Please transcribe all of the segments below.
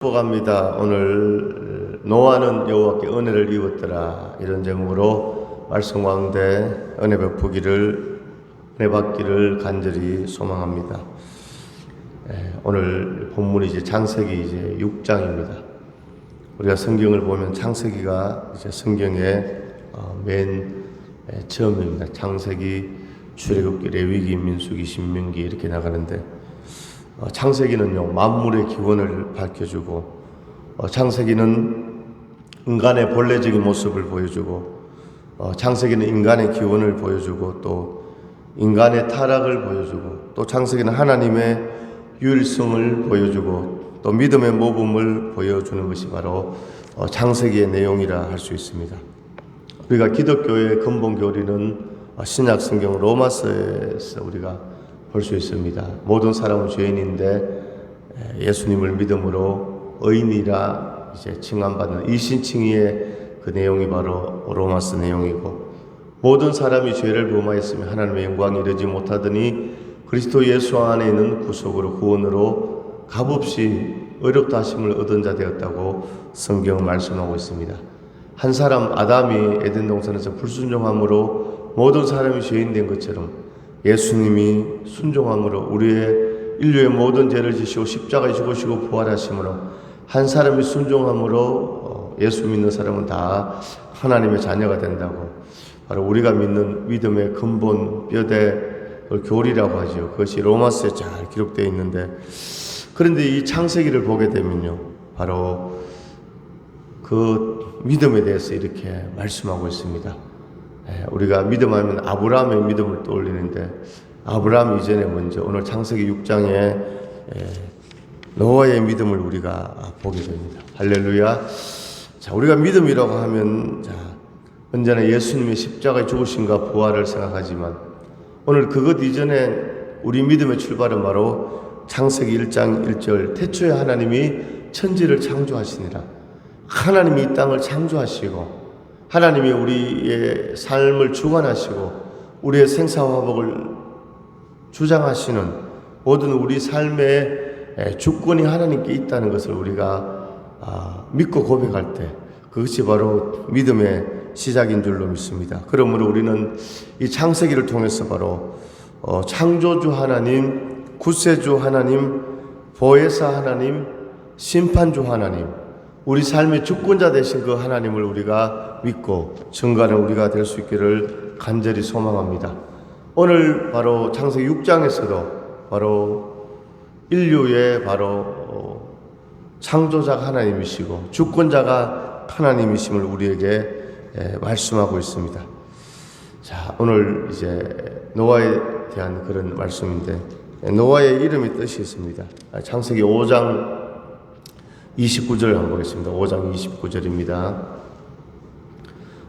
축복합니다. 오늘 노아는 여호와께 은혜를 입었더라 이런 제목으로 말씀 가운데 은혜 베푸기를 은혜 받기를 간절히 소망합니다. 예, 오늘 본문이 이제 창세기 이제 6장입니다. 우리가 성경을 보면 창세기가 이제 성경의 어, 맨 예, 처음입니다. 창세기, 출애굽기, 레위기, 민수기, 신명기 이렇게 나가는데 어, 창세기는요 만물의 기원을 밝혀주고 어, 창세기는 인간의 본래적인 모습을 보여주고 어, 창세기는 인간의 기원을 보여주고 또 인간의 타락을 보여주고 또 창세기는 하나님의 유일성을 보여주고 또 믿음의 모범을 보여주는 것이 바로 어, 창세기의 내용이라 할 수 있습니다. 우리가 기독교의 근본 교리는 어, 신약 성경 로마서에서 우리가 볼 수 있습니다. 모든 사람은 죄인인데 에, 예수님을 믿음으로 의인이라 이제 칭함받는 이신칭의의 그 내용이 바로 로마서 내용이고 모든 사람이 죄를 범하였으며 하나님의 영광에 이르지 못하더니 그리스도 예수 안에 있는 구속으로 구원으로 값없이 의롭다 하심을 얻은 자 되었다고 성경은 말씀하고 있습니다. 한 사람 아담이 에덴 동산에서 불순종함으로 모든 사람이 죄인 된 것처럼 예수님이 순종함으로 우리의 인류의 모든 죄를 지시고 십자가에 죽으시고 부활하심으로 한 사람이 순종함으로 어, 예수 믿는 사람은 다 하나님의 자녀가 된다고 바로 우리가 믿는 믿음의 근본 뼈대 교리라고 하죠. 그것이 로마서에 잘 기록되어 있는데 그런데 이 창세기를 보게 되면요. 바로 그 믿음에 대해서 이렇게 말씀하고 있습니다. 예, 우리가 믿음하면 아브라함의 믿음을 떠올리는데 아브라함 이전에 먼저 오늘 창세기 6장에 예, 노아의 믿음을 우리가 보게 됩니다. 할렐루야. 자, 우리가 믿음이라고 하면 자, 언제나 예수님의 십자가의 죽으심과 부활을 생각하지만 오늘 그것 이전에 우리 믿음의 출발은 바로 창세기 1장 1절 태초에 하나님이 천지를 창조하시니라. 하나님이 이 땅을 창조하시고 하나님이 우리의 삶을 주관하시고 우리의 생사화복을 주장하시는 모든 우리 삶의 주권이 하나님께 있다는 것을 우리가 아, 믿고 고백할 때 그것이 바로 믿음의 시작인 줄로 믿습니다. 그러므로 우리는 이 창세기를 통해서 바로 어, 창조주 하나님, 구세주 하나님, 보혜사 하나님, 심판주 하나님, 우리 삶의 주권자 되신 그 하나님을 우리가 믿고 증거하는 우리가 될 수 있기를 간절히 소망합니다. 오늘 바로 창세기 6장에서도 바로 인류의 바로 어, 창조자가 하나님이시고 주권자가 하나님이심을 우리에게 말씀하고 있습니다. 자, 오늘 이제 노아에 대한 그런 말씀인데 노아의 이름이 뜻이 있습니다. 창세기 5장 29절 한번 보겠습니다. 5장 29절입니다.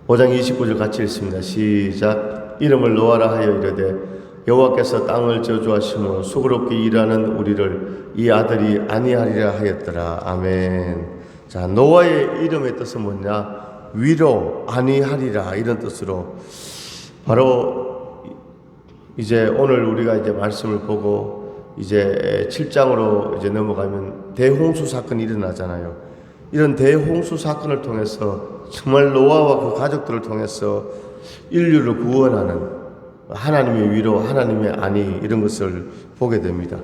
5장 29절 같이 읽습니다. 시작. 이름을 노아라 하여 이르되 여호와께서 땅을 저주하시므로 수고롭게 일하는 우리를 이 아들이 아니하리라 하였더라. 아멘. 자, 노아의 이름의 뜻은 뭐냐? 위로 아니하리라 이런 뜻으로 바로 이제 오늘 우리가 이제 말씀을 보고 이제 7장으로 이제 넘어가면 대홍수 사건이 일어나잖아요. 이런 대홍수 사건을 통해서 정말 노아와 그 가족들을 통해서 인류를 구원하는 하나님의 위로, 하나님의 아니 이런 것을 보게 됩니다.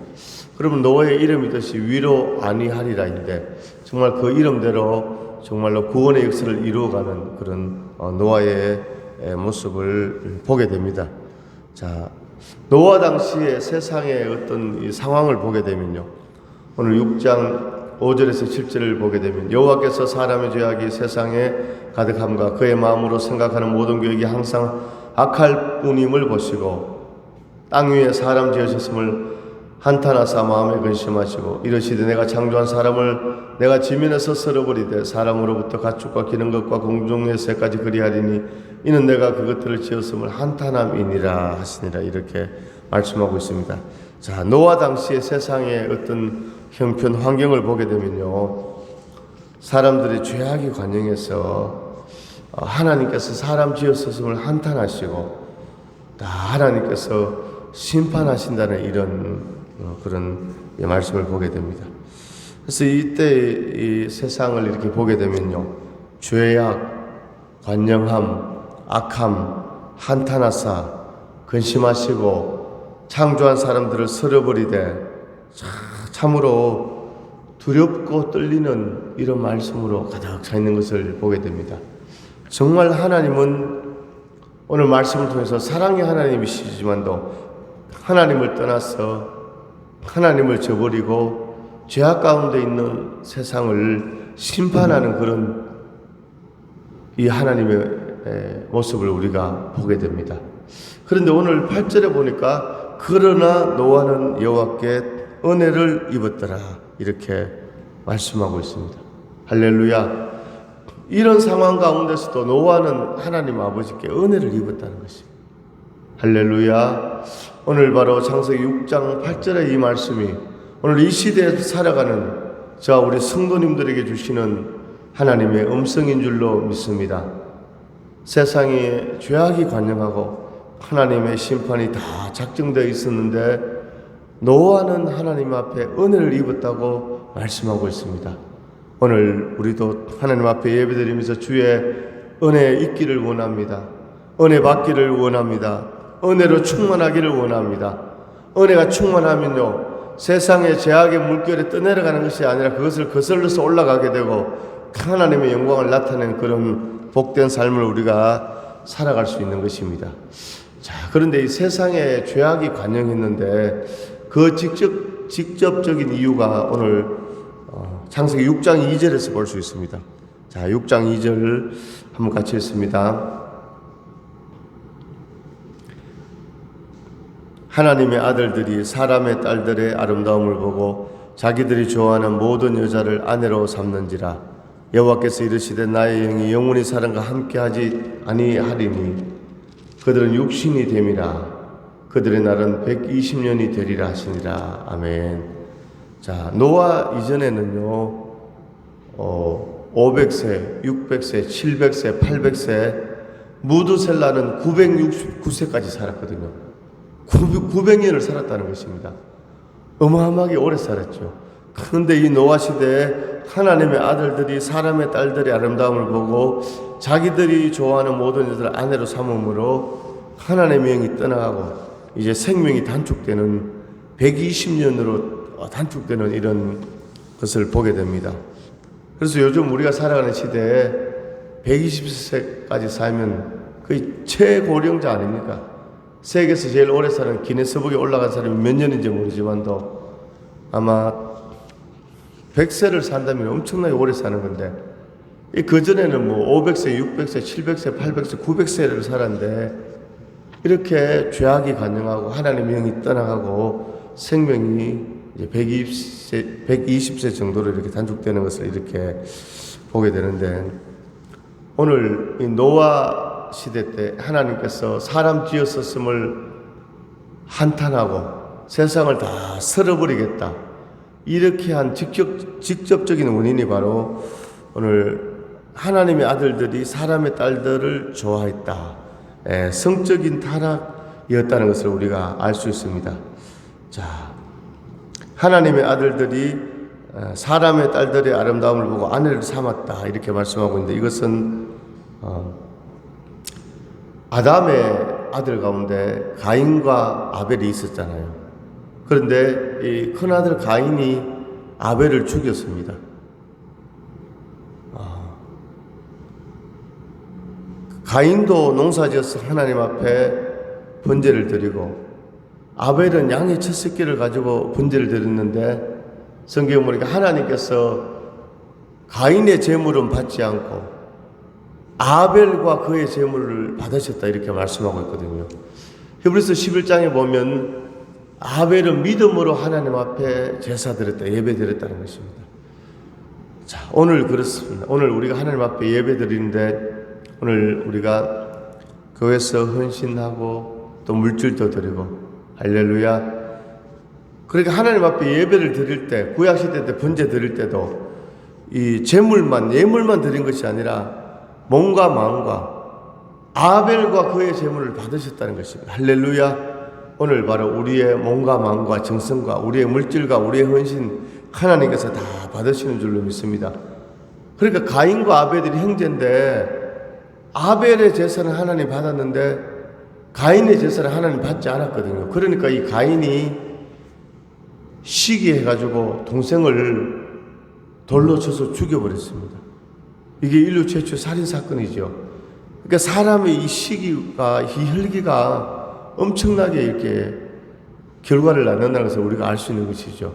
그러면 노아의 이름이 뜻이 위로 아니하리라인데 정말 그 이름대로 정말로 구원의 역사를 이루어가는 그런 어, 노아의 모습을 보게 됩니다. 자, 노아 당시의 세상의 어떤 상황을 보게 되면요. 오늘 6장 5절에서 7절을 보게 되면 여호와께서 사람의 죄악이 세상에 가득함과 그의 마음으로 생각하는 모든 계획이 항상 악할 뿐임을 보시고 땅 위에 사람 지으셨음을 한탄하사 마음에 근심하시고 이러시되 내가 창조한 사람을 내가 지면에서 썰어버리되 사람으로부터 가축과 기는 것과 공중의 새까지 그리하리니 이는 내가 그것들을 지었음을 한탄함이니라 하시니라 이렇게 말씀하고 있습니다. 자 노아 당시의 세상의 어떤 형편 환경을 보게 되면요 사람들의 죄악의 관영에서 하나님께서 사람 지었음을 한탄하시고 다 하나님께서 심판하신다는 이런 어, 그런 말씀을 보게 됩니다. 그래서 이때 이 세상을 이렇게 보게 되면요. 죄악, 관영함, 악함, 한탄하사, 근심하시고 창조한 사람들을 쓸어버리되 참- 참으로 두렵고 떨리는 이런 말씀으로 가득 차 있는 것을 보게 됩니다. 정말 하나님은 오늘 말씀을 통해서 사랑의 하나님이시지만도 하나님을 떠나서 하나님을 저버리고 죄악 가운데 있는 세상을 심판하는 그런 이 하나님의 에, 모습을 우리가 보게 됩니다. 그런데 오늘 8절에 보니까 그러나 노아는 여호와께 은혜를 입었더라 이렇게 말씀하고 있습니다. 할렐루야. 이런 상황 가운데서도 노아는 하나님 아버지께 은혜를 입었다는 것입니다. 할렐루야. 오늘 바로 창세기 6장 8절의 이 말씀이 오늘 이 시대에 살아가는 저 우리 성도님들에게 주시는 하나님의 음성인 줄로 믿습니다. 세상에 죄악이 관영하고 하나님의 심판이 다 작정되어 있었는데 노아는 하나님 앞에 은혜를 입었다고 말씀하고 있습니다. 오늘 우리도 하나님 앞에 예배드리면서 주의 은혜에 있기를 원합니다. 은혜 받기를 원합니다. 은혜로 충만하기를 원합니다. 은혜가 충만하면요. 세상의 죄악의 물결에 떠내려가는 것이 아니라 그것을 거슬러서 올라가게 되고 하나님의 영광을 나타내는 그런 복된 삶을 우리가 살아갈 수 있는 것입니다. 자, 그런데 이 세상에 죄악이 관영했는데 그 직접, 직접적인 이유가 오늘 어, 창세기 6장 2절에서 볼 수 있습니다. 자, 6장 2절 한번 같이 읽습니다. 하나님의 아들들이 사람의 딸들의 아름다움을 보고 자기들이 좋아하는 모든 여자를 아내로 삼는지라 여호와께서 이르시되 나의 영이 영원히 사람과 함께하지 아니하리니 그들은 육신이 됨이라 그들의 날은 120년이 되리라 하시니라 아멘. 자 노아 이전에는요 어, 500세, 600세, 700세, 800세 무드셀라는 969세까지 살았거든요. 900년을 살았다는 것입니다. 어마어마하게 오래 살았죠. 그런데 이 노아 시대에 하나님의 아들들이 사람의 딸들의 아름다움을 보고 자기들이 좋아하는 모든 여자를 아내로 삼음으로 하나님의 영이 떠나가고 이제 생명이 단축되는 120년으로 단축되는 이런 것을 보게 됩니다. 그래서 요즘 우리가 살아가는 시대에 120세까지 살면 거의 최고령자 아닙니까? 세계에서 제일 오래 사는 기네스북에 올라간 사람이 몇 년인지 모르지만도 아마 100세를 산다면 엄청나게 오래 사는 건데 이 그전에는 뭐 500세, 600세, 700세, 800세, 900세를 살았는데 이렇게 죄악이 관영하고 하나님의 영이 떠나가고 생명이 이제 120세, 120세 정도로 이렇게 단축되는 것을 이렇게 보게 되는데 오늘 이 노아 시대 때 하나님께서 사람 지었었음을 한탄하고 세상을 다 쓸어버리겠다. 이렇게 한 직접, 직접적인 원인이 바로 오늘 하나님의 아들들이 사람의 딸들을 좋아했다. 예, 성적인 타락이었다는 것을 우리가 알 수 있습니다. 자, 하나님의 아들들이 어, 사람의 딸들의 아름다움을 보고 아내를 삼았다. 이렇게 말씀하고 있는데 이것은 어, 아담의 아들 가운데 가인과 아벨이 있었잖아요. 그런데 이 큰아들 가인이 아벨을 죽였습니다. 아, 가인도 농사지어서 하나님 앞에 번제를 드리고 아벨은 양의 첫 새끼를 가지고 번제를 드렸는데 성경 보니까 하나님께서 가인의 제물은 받지 않고 아벨과 그의 제물을 받으셨다 이렇게 말씀하고 있거든요. 히브리서 11장에 보면 아벨은 믿음으로 하나님 앞에 제사 드렸다, 예배 드렸다는 것입니다. 자, 오늘 그렇습니다. 오늘 우리가 하나님 앞에 예배 드리는데 오늘 우리가 교회에서 헌신하고 또 물질도 드리고 할렐루야. 그러니까 하나님 앞에 예배를 드릴 때 구약 시대 때 번제 드릴 때도 이 제물만 예물만 드린 것이 아니라 몸과 마음과 아벨과 그의 제물을 받으셨다는 것입니다. 할렐루야. 오늘 바로 우리의 몸과 마음과 정성과 우리의 물질과 우리의 헌신 하나님께서 다 받으시는 줄로 믿습니다. 그러니까 가인과 아벨이 형제인데 아벨의 제사는 하나님 받았는데 가인의 제사를 하나님 받지 않았거든요. 그러니까 이 가인이 시기해가지고 동생을 돌로 쳐서 죽여버렸습니다. 이게 인류 최초 살인 사건이죠. 그러니까 사람의 이 시기가 이 혈기가 엄청나게 이렇게 결과를 낳는다는 것을 우리가 알 수 있는 것이죠.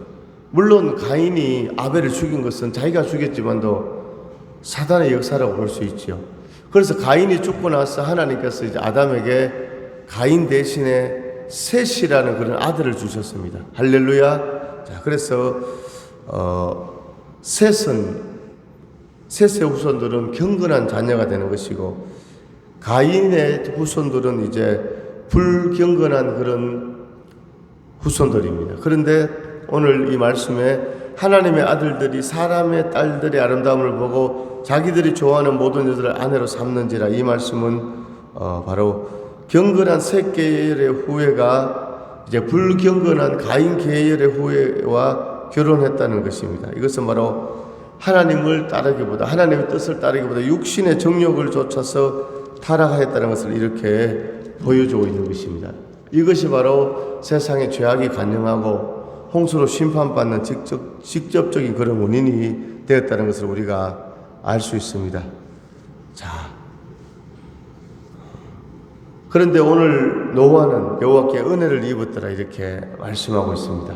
물론 가인이 아벨을 죽인 것은 자기가 죽였지만도 사단의 역사라고 볼 수 있죠. 그래서 가인이 죽고 나서 하나님께서 이제 아담에게 가인 대신에 셋이라는 그런 아들을 주셨습니다. 할렐루야. 자, 그래서 어, 셋은 셋의 후손들은 경건한 자녀가 되는 것이고 가인의 후손들은 이제 불경건한 그런 후손들입니다. 그런데 오늘 이 말씀에 하나님의 아들들이 사람의 딸들의 아름다움을 보고 자기들이 좋아하는 모든 여자를 아내로 삼는지라 이 말씀은 어, 바로 경건한 셋 계열의 후예가 이제 불경건한 가인 계열의 후예와 결혼했다는 것입니다. 이것은 바로 하나님을 따르기보다 하나님의 뜻을 따르기보다 육신의 정욕을 쫓아서 타락하였다는 것을 이렇게 보여주고 있는 것입니다. 이것이 바로 세상의 죄악이 간영하고 홍수로 심판받는 직접, 직접적인 그런 원인이 되었다는 것을 우리가 알 수 있습니다. 자. 그런데 오늘 노아는 여호와께 은혜를 입었더라 이렇게 말씀하고 있습니다.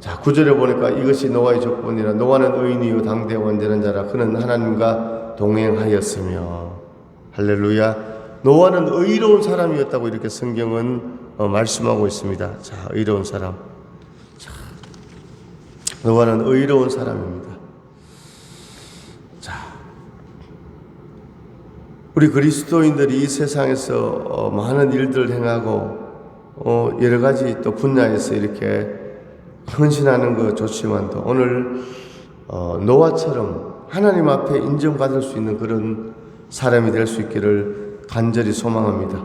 자, 구절에 보니까 이것이 노아의 조건이라 노아는 의인이요 당대 원되는 자라 그는 하나님과 동행하였으며 할렐루야. 노아는 의로운 사람이었다고 이렇게 성경은 어, 말씀하고 있습니다. 자, 의로운 사람. 자, 노아는 의로운 사람입니다. 자, 우리 그리스도인들이 이 세상에서 어, 많은 일들을 행하고 어, 여러 가지 또 분야에서 이렇게 헌신하는 것 좋지만도 오늘 어, 노아처럼 하나님 앞에 인정받을 수 있는 그런 사람이 될 수 있기를 간절히 소망합니다.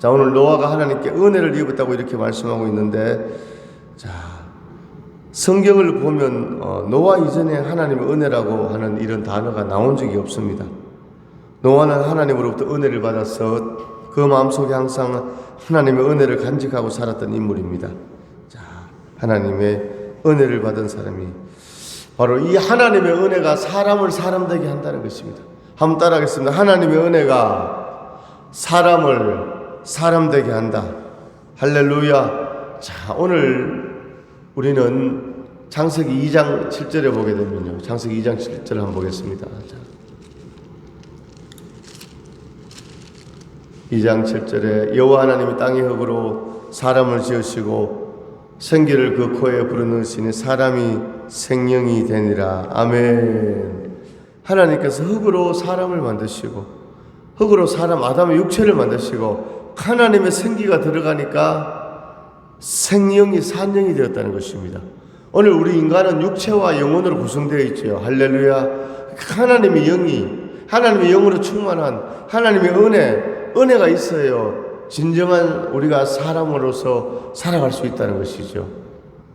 자, 오늘 노아가 하나님께 은혜를 입었다고 이렇게 말씀하고 있는데, 자, 성경을 보면 어, 노아 이전에 하나님의 은혜라고 하는 이런 단어가 나온 적이 없습니다. 노아는 하나님으로부터 은혜를 받아서 그 마음속에 항상 하나님의 은혜를 간직하고 살았던 인물입니다. 자, 하나님의 은혜를 받은 사람이 바로 이 하나님의 은혜가 사람을 사람 되게 한다는 것입니다. 한번 따라하겠습니다. 하나님의 은혜가 사람을 사람 되게 한다. 할렐루야. 자, 오늘 우리는 창세기 2장 7절에 보게 되면요. 창세기 2장 7절을 한번 보겠습니다. 자. 2장 7절에 여호와 하나님이 땅의 흙으로 사람을 지으시고 생기를 그 코에 불어넣으시니 사람이 생명이 되니라. 아멘. 하나님께서 흙으로 사람을 만드시고 흙으로 사람 아담의 육체를 만드시고 하나님의 생기가 들어가니까 생명이 산영이 되었다는 것입니다. 오늘 우리 인간은 육체와 영혼으로 구성되어 있죠. 할렐루야. 하나님의 영이 하나님의 영으로 충만한 하나님의 은혜 은혜가 있어요. 진정한 우리가 사람으로서 살아갈 수 있다는 것이죠.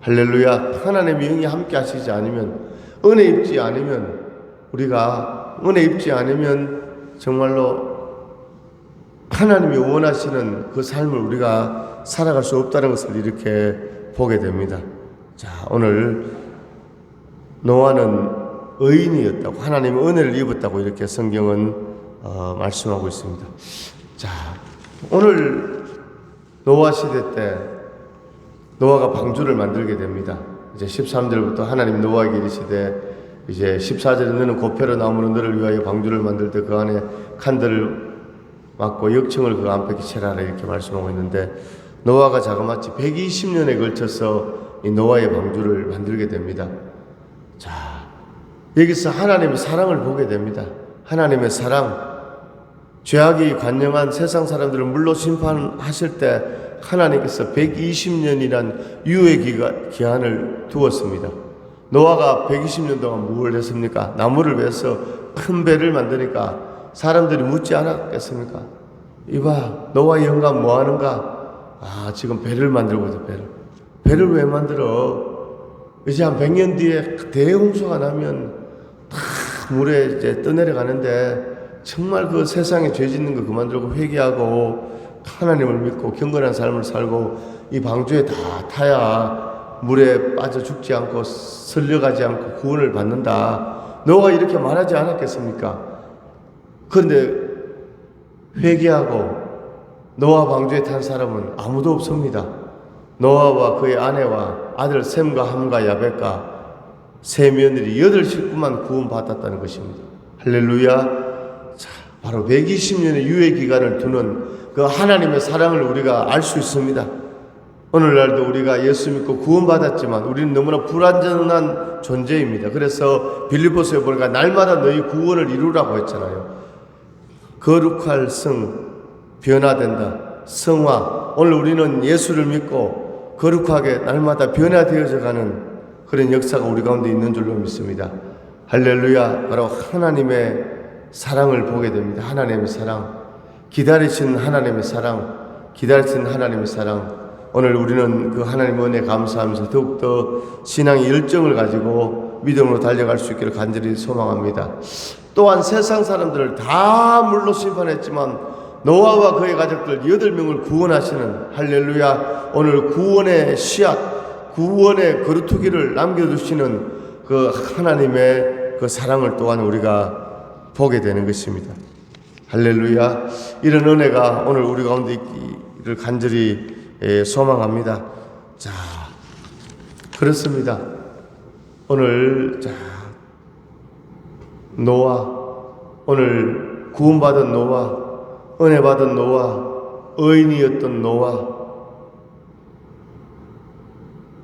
할렐루야. 하나님의 영이 함께 하시지 않으면, 은혜 입지 않으면, 우리가 은혜 입지 않으면 정말로 하나님이 원하시는 그 삶을 우리가 살아갈 수 없다는 것을 이렇게 보게 됩니다. 자, 오늘 노아는 의인이었다고, 하나님의 은혜를 입었다고 이렇게 성경은 어, 말씀하고 있습니다. 자, 오늘 노아 시대 때 노아가 방주를 만들게 됩니다. 이제 13절부터 하나님 노아에게 이르시되 이제 14절에 너는 고표로 나무로 너를 위하여 방주를 만들 때 그 안에 칸들을 막고 역청을 그 안에 기체라라 이렇게 말씀하고 있는데 노아가 자그마치 120년에 걸쳐서 이 노아의 방주를 만들게 됩니다. 자, 여기서 하나님의 사랑을 보게 됩니다. 하나님의 사랑, 죄악이 관영한 세상 사람들을 물로 심판하실 때 하나님께서 120년이란 유의 기한을 두었습니다. 노아가 120년 동안 무엇을 했습니까? 나무를 베서 큰 배를 만드니까 사람들이 묻지 않았겠습니까? 이봐, 노아 영감 뭐 하는가? 아, 지금 배를 만들고 있어, 배를. 배를 왜 만들어? 이제 한 100년 뒤에 대홍수가 나면 다 물에 이제 떠내려가는데 정말 그 세상에 죄 짓는 거 그만두고 회개하고 하나님을 믿고 경건한 삶을 살고 이 방주에 다 타야 물에 빠져 죽지 않고 설려가지 않고 구원을 받는다. 너가 이렇게 말하지 않았겠습니까? 그런데 회개하고 노아 방주에 탄 사람은 아무도 없습니다. 노아와 그의 아내와 아들 셈과 함과 야벳과 세 며느리 여덟 식구만 구원받았다는 것입니다. 할렐루야. 자, 바로 120년의 유예 기간을 두는 그 하나님의 사랑을 우리가 알 수 있습니다. 오늘날도 우리가 예수 믿고 구원받았지만 우리는 너무나 불완전한 존재입니다. 그래서 빌립보서에 보니까 날마다 너희 구원을 이루라고 했잖아요. 거룩할 성 변화된다. 성화. 오늘 우리는 예수를 믿고 거룩하게 날마다 변화되어져 가는 그런 역사가 우리 가운데 있는 줄로 믿습니다. 할렐루야. 바로 하나님의 사랑을 보게 됩니다. 하나님의 사랑. 기다리신 하나님의 사랑. 기다리신 하나님의 사랑. 오늘 우리는 그 하나님 은혜 감사하면서 더욱더 신앙의 열정을 가지고 믿음으로 달려갈 수 있기를 간절히 소망합니다. 또한 세상 사람들을 다 물로 심판했지만 노아와 그의 가족들 여덟 명을 구원하시는 할렐루야 오늘 구원의 씨앗 구원의 거루투기를 남겨두시는 그 하나님의 그 사랑을 또한 우리가 보게 되는 것입니다. 할렐루야 이런 은혜가 오늘 우리 가운데 있기를 간절히 예, 소망합니다. 자 그렇습니다. 오늘 자 노아 오늘 구원받은 노아 은혜 받은 노아 의인이었던 노아.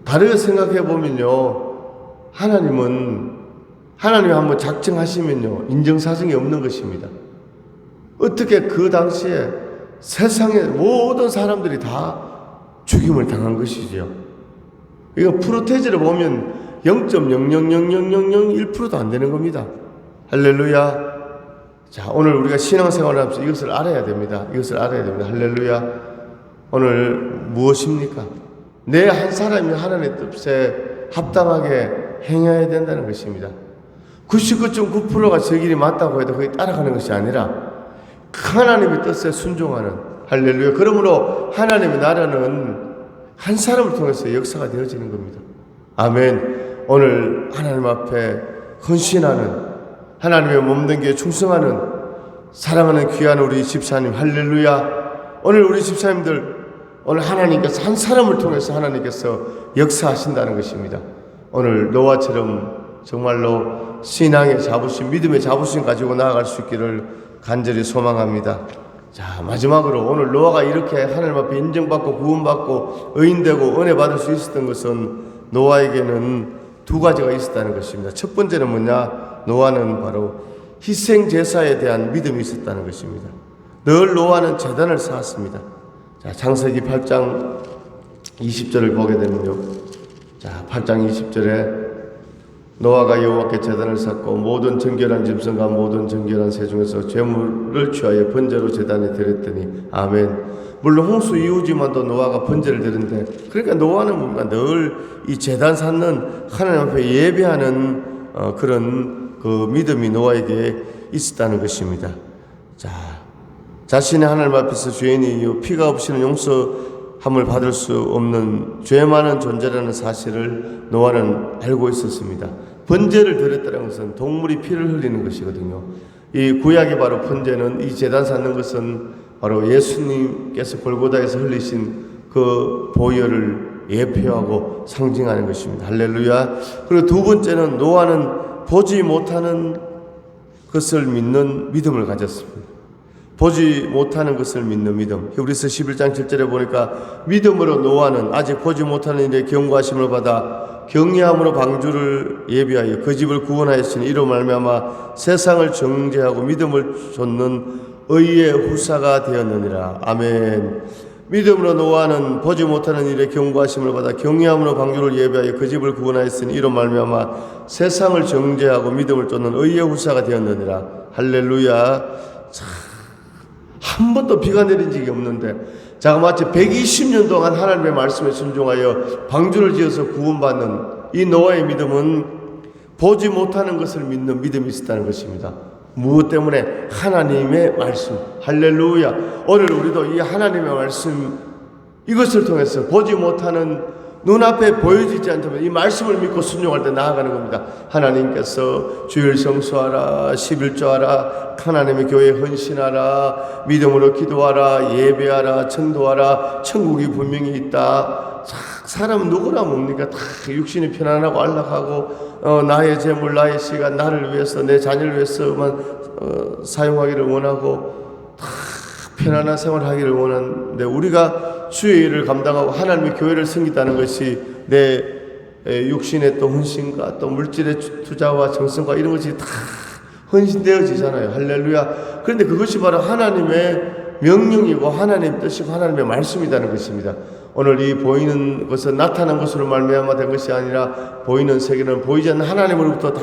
다르게 생각해 보면요 하나님은 하나님이 한번 작정하시면요 인정사정이 없는 것입니다. 어떻게 그 당시에 세상의 모든 사람들이 다 죽임을 당한 것이지요? 이거 프로테지를 보면 0.0000001%도 안 되는 겁니다 할렐루야 자, 오늘 우리가 신앙생활을 하면서 이것을 알아야 됩니다. 이것을 알아야 됩니다. 할렐루야. 오늘 무엇입니까? 내 한 사람이 하나님의 뜻에 합당하게 행해야 된다는 것입니다. 99.9%가 저 길이 맞다고 해도 거기 따라가는 것이 아니라 하나님의 뜻에 순종하는 할렐루야. 그러므로 하나님의 나라는 한 사람을 통해서 역사가 되어지는 겁니다. 아멘. 오늘 하나님 앞에 헌신하는 하나님의 몸된 게 충성하는 사랑하는 귀한 우리 집사님 할렐루야. 오늘 우리 집사님들 오늘 하나님께서 한 사람을 통해서 하나님께서 역사하신다는 것입니다. 오늘 노아처럼 정말로 신앙의 자부심 믿음의 자부심 가지고 나아갈 수 있기를 간절히 소망합니다. 자 마지막으로 오늘 노아가 이렇게 하나님 앞에 인정받고 구원받고 의인되고 은혜 받을 수 있었던 것은 노아에게는 두 가지가 있었다는 것입니다. 첫 번째는 뭐냐 노아는 바로 희생 제사에 대한 믿음이 있었다는 것입니다. 늘 노아는 재단을 쌓았습니다. 자, 창세기 8장 20절을 보게 되면요. 자, 8장 20절에 노아가 여호와께 제단을 쌓고 모든 정결한 짐승과 모든 정결한 새 중에서 죄물을 취하여 번제로 제단에 드렸더니 아멘. 물론 홍수 이후지만도 노아가 번제를 드는데 그러니까 노아는 뭔가 늘이 제단 쌓는 하나님 앞에 예배하는 어, 그런 그 믿음이 노아에게 있었다는 것입니다. 자, 자신의 하나님 앞에서 죄인이 피가 없이는 용서함을 받을 수 없는 죄 많은 존재라는 사실을 노아는 알고 있었습니다. 번제를 드렸다는 것은 동물이 피를 흘리는 것이거든요. 이 구약이 바로 번제는 이 제단 쌓는 것은 바로 예수님께서 골고다에서 흘리신 그 보혈을 예표하고 상징하는 것입니다. 할렐루야. 그리고 두 번째는 노아는 보지 못하는 것을 믿는 믿음을 가졌습니다. 보지 못하는 것을 믿는 믿음. 히브리서 11장 7절에 보니까 믿음으로 노아는 아직 보지 못하는 일에 경고하심을 받아 경외함으로 방주를 예비하여 그 집을 구원하였으니 이로 말미암아 세상을 정죄하고 믿음을 좇는 의의 후사가 되었느니라. 아멘. 믿음으로 노아는 보지 못하는 일에 경고하심을 받아 경외함으로 방주를 예배하여 그 집을 구원하였으니 이로 말미암아 세상을 정죄하고 믿음을 쫓는 의의 후사가 되었느니라 할렐루야 참, 한 번도 비가 내린 적이 없는데 자가 마치 120년 동안 하나님의 말씀에 순종하여 방주를 지어서 구원받는 이 노아의 믿음은 보지 못하는 것을 믿는 믿음이 있었다는 것입니다. 무엇 때문에 하나님의 말씀 할렐루야 오늘 우리도 이 하나님의 말씀 이것을 통해서 보지 못하는 눈앞에 보여지지 않다면 이 말씀을 믿고 순종할 때 나아가는 겁니다. 하나님께서 주일 성수하라, 11조하라, 하나님의 교회에 헌신하라, 믿음으로 기도하라, 예배하라, 전도하라, 천국이 분명히 있다. 자, 사람은 누구나 뭡니까? 다 육신이 편안하고 안락하고 어, 나의 재물, 나의 시간, 나를 위해서 내 자녀를 위해서만 어, 사용하기를 원하고 다 편안한 생활을 하기를 원하는데 우리가 주의 일을 감당하고 하나님의 교회를 섬기다는 것이 내 에, 육신의 또 헌신과 또 물질의 투- 투자와 정성과 이런 것이 다 헌신되어지잖아요. 할렐루야. 그런데 그것이 바로 하나님의 명령이고 하나님 뜻이고 하나님의 말씀이라는 것입니다. 오늘 이 보이는 것은 나타난 것으로 말미암아 된 것이 아니라 보이는 세계는 보이지 않는 하나님으로부터 다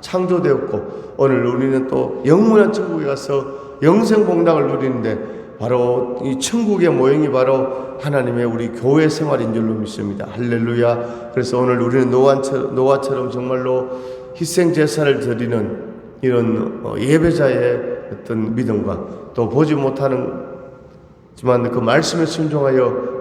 창조되었고 오늘 우리는 또 영원한 천국에 가서 영생 복락을 누리는데 바로 이 천국의 모형이 바로 하나님의 우리 교회 생활인 줄로 믿습니다. 할렐루야. 그래서 오늘 우리는 노아처럼, 노아처럼 정말로 희생 제사를 드리는 이런 어, 예배자의 어떤 믿음과 또 보지 못하는 지만 그 말씀에 순종하여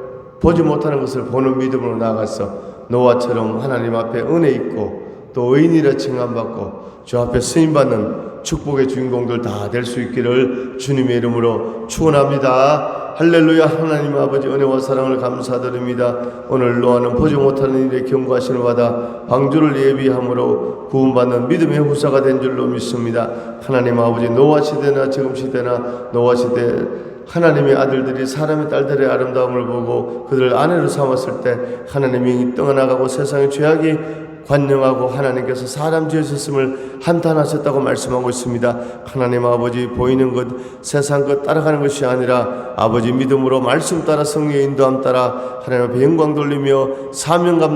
보지 못하는 것을 보는 믿음으로 나아가서 노아처럼 하나님 앞에 은혜 있고 또 의인이라 칭함받고 주 앞에 쓰임받는 축복의 주인공들 다 될 수 있기를 주님의 이름으로 축원합니다. 할렐루야 하나님 아버지 은혜와 사랑을 감사드립니다. 오늘 노아는 보지 못하는 일에 경고하시는 바다 방주를 예비함으로 구원받는 믿음의 후사가 된 줄로 믿습니다. 하나님 아버지 노아 시대나 지금 시대나 노아 시대 하나님의 아들들이 사람의 딸들의 아름다움을 보고 그들을 아내로 삼았을 때 하나님이 떠나가고 세상의 죄악이 관영하고 하나님께서 사람 지으셨음을 한탄하셨다고 말씀하고 있습니다. 하나님 아버지 보이는 것 세상 것 따라가는 것이 아니라 아버지 믿음으로 말씀 따라 성령의 인도함 따라 하나님 앞에 영광 돌리며 사명감